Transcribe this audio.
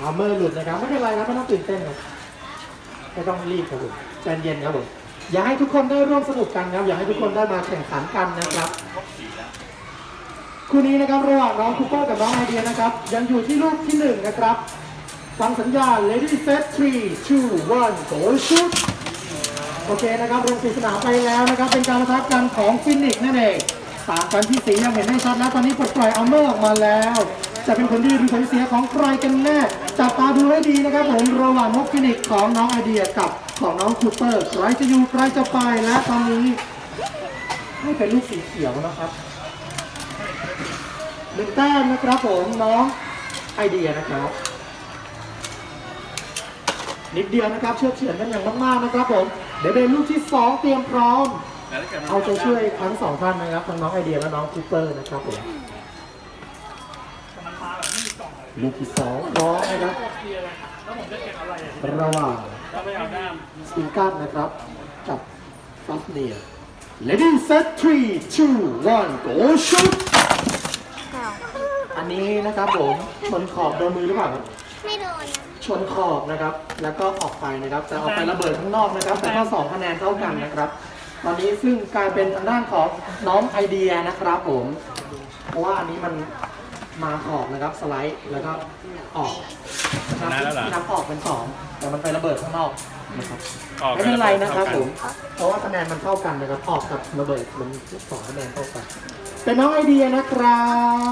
อาเมอร์หลุดนะครับ ไม่เป็นไรครับไม่ต้องตื่นเต้นครับไม่ต้องรีบครับผมใจเย็นครับผมอยากให้ทุกคนได้ร่วมสนุกกันครับอยากให้ทุกคนได้มาแข่งขันกันนะครับคู่นี้นะครับระหว่างน้องคูเปอร์กับน้องไอเดียนะครับ ยังอยู่ที่ลูกที่หนึ่งนะครับ ฟังสัญญาณ Lady Set 3 2 1 Go Shoot โอเคนะครับลงสู่สนามไปแล้วนะครับ เป็นการประทะกันของฟินิกส์นั่นเอง ตากันที่สียังเห็นได้ชัดนะตอนนี้ปลดปล่อยอัลเมอร์ออกมาแล้ว จะเป็นผลดีหรือผลเสียของใครกันแน่จับตาดูให้ดีนะครับผมระหว่างนกฟินิกของน้องไอเดียกับของน้องคูเปอร์ใครจะอยู่ใครจะไปและตอนนี้ให้เป็นลูกสีเขียวนะครับหนึ่งแต้มนะครับผมน้องไอเดียนะครับนิดเดียวนะครับเชื่อเฉือนกันอย่างมากๆนะครับผมเดี๋ยวเป็นลูกที่สองเตรียมพร้อม เอาใจช่วยทั้งสองท่านนะครับทั้งน้องไอเดียและน้องคูเปอร์นะครับผมลูกที่สองพร้อมนะครับระหว่างสติงกัสนะครับ กับฟัสเนีย Lady set three two one go shoot อันนี้นะครับผมชนขอบโดนมือหรือเปล่าครับไม่โดนนะชนขอบนะครับ แล้วก็ออกไปนะครับ แต่ออกไประเบิดข้างนอกนะครับ แต่ก็สองคะแนนเท่ากันนะครับ ตอนนี้ซึ่งกลายเป็นทางด้านของน้องไอเดียนะครับผม เพราะว่าอันนี้มันมาขอบนะครับสไลด์แล้วก็ออกนะครับชนะแล้วเหรอ ที่นับออกเป็นสองแต่มันไประเบิดข้างนอกนะครับ ออกไม่เป็นไรนะครับผม เพราะว่าคะแนนมันเท่ากันนะครับออกกับระเบิดมันสองคะแนนเท่ากัน เป็นน้องไอเดียนะครับ